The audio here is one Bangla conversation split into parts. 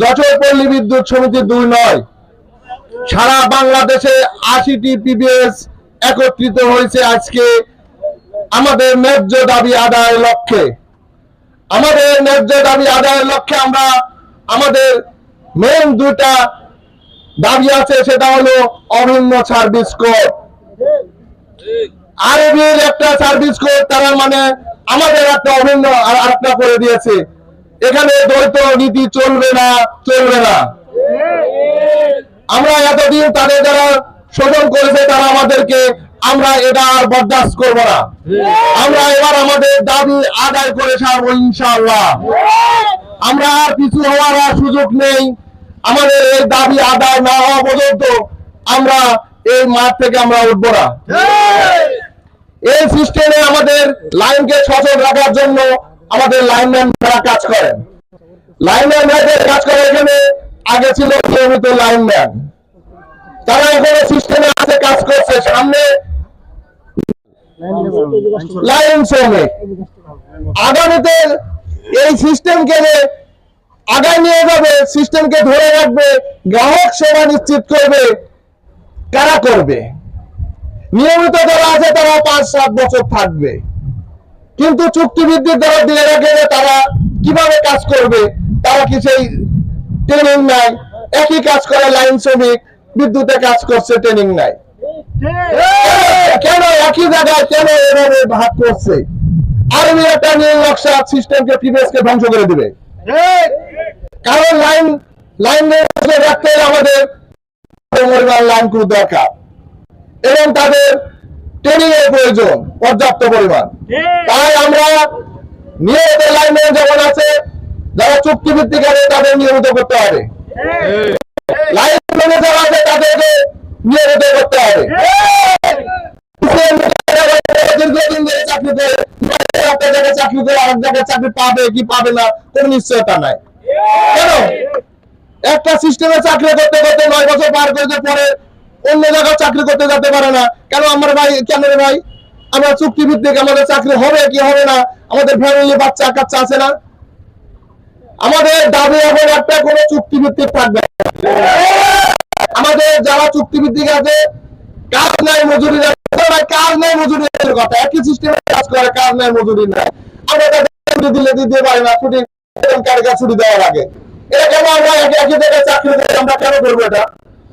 যশোর পল্লী বিদ্যুৎ সমিতি দুই নয়। সারা বাংলাদেশে আশিটি পিবিএস একত্রিত হয়েছে আজকে আমাদের ন্যায্য দাবি আদায়ের লক্ষ্যে। আমাদের ন্যায্য দাবি আদায়ের লক্ষ্যে আমরা আমাদের মেন দুটা দাবি আছে, সেটা হলো অভিন্ন সার্ভিস কোড আরবির একটা সার্ভিস কোড তারা মানে আমাদের একটা অভিন্ন আর একটা করে দিয়েছে। এখানে দ্বৈত নীতি চলবে না চলবে না। আমরা এতদিন তাদের যারা শোষণ করেছে, তারা আমাদেরকে, আমরা এটা আর বরদাস্ত করব না। আমরা এবার আমাদের দাবি আদায় করে ছাড়বো ইনশাআল্লাহ। আমরা আর কিছু হওয়ার আর সুযোগ নেই। আমাদের এই দাবি আদায় না হওয়া পর্যন্ত আমরা এই মাঠ থেকে আমরা উঠবো না। এই সিস্টেমে আমাদের লাইনকে সচল রাখার জন্য আমাদের লাইনম্যান যারা কাজ করেন। লাইনম্যান কাজ করে এখানে, আগে ছিল নিয়মিত লাইনম্যান তারা এখানে সিস্টেমে আছে কাজ করছে, সামনে লাইন শ্রমিক। আগামীতে এই সিস্টেমকে আগায় নিয়ে যাবে সিস্টেমকে ধরে রাখবে, গ্রাহক সেবা নিশ্চিত করবে, কারা করবে? নিয়মিত যারা আছে তারা পাঁচ সাত বছর থাকবে। কিন্তু চুক্তিভিত্তিক যারা দিয়ে রাখে তারা কীভাবে কাজ করবে, তারা কি সেই ট্রেনিং নাই, একই কাজ করে লাইন শ্রমিক, বিদ্যুতে কাজ করছে ট্রেনিং নাই। কেন একই জায়গায় কেন এভাবে ভাগ করছে? আর্মি একটা নীল নকশা সিস্টেমকে প্রিভিয়াস কে ধ্বংস করে দিবে। কারণ লাইন লাইন রাখতে আমাদের লাইন ক্রু দরকার। এবং তাদের ট্রেনিং এর প্রয়োজন পর্যাপ্ত পরিমাণ। তাই আমরা নিয়মিত লাইনম্যান যেমন আছে যারা চুক্তিভিত্তিক আছে তাদের নিয়মিত করতে হবে। লাইন ম্যানেজার আছে তাদেরকে নিয়মিত করতে হবে। দীর্ঘদিন ধরে চাকরি একটা জায়গায় চাকরি করে আরেক জায়গায় চাকরি পাবে কি পাবে না কোনো নিশ্চয়তা নাই। কেন? একটা সিস্টেমে চাকরি করতে করতে নয় বছর পার করতে পরে অন্য জায়গায় চাকরি করতে যেতে পারে না। কেন আমার ভাই, কেন ভাই? আমরা চুক্তি ভিত্তিক আমাদের চাকরি হবে কি হবে না? আমাদের ফ্যামিলি বাচ্চা কাচ্চা আছে না? আমাদের দাবি এবং একটা কোনো চুক্তি ভিত্তিক থাকবে আমাদের যারা চুক্তি ভিত্তিক আছে, কাজ নাই, মজুরি কাজ নাই মজুরি কথা। একই সিস্টেমে কাজ করে, কাজ নাই, মজুরি নাই। আমরা তাদের দিলে দিতে পারি না। ছুটি ছুটি দেওয়ার আগে। এটা কেন আমরা একই জায়গায় চাকরি করে আমরা কেন করব এটা?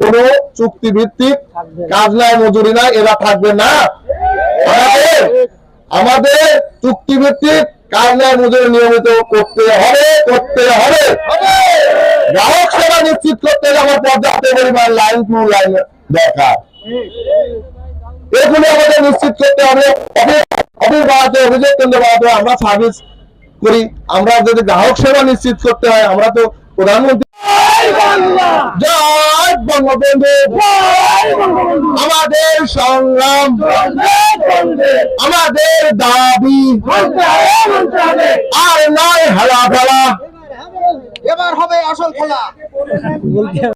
কোন চুক্তি ভিত্তিক কাজ নাই মজুরি নাই এরা থাকবে না। আমাদের চুক্তি ভিত্তিক কাজ নাই মজুরি নিয়মিত করতে হবে করতে হবে। গ্রাহক সেবা নিশ্চিত করতে আমার পর্যাপ্ত পরিমাণ লাইন টু লাইন দরকার। এগুলো আমাদের নিশ্চিত করতে হবে। অফিস বাড়াতে অভিযোগ কেন্দ্র বাড়াতে আমরা সার্ভিস করি। আমরা যদি গ্রাহক সেবা নিশ্চিত করতে হয় আমরা তো প্রধানমন্ত্রী জয় বঙ্গবন্ধু। আমাদের সংগ্রাম। আমাদের দাবি। আর নয় হারা ফেলা এবার হবে আসল খেলা।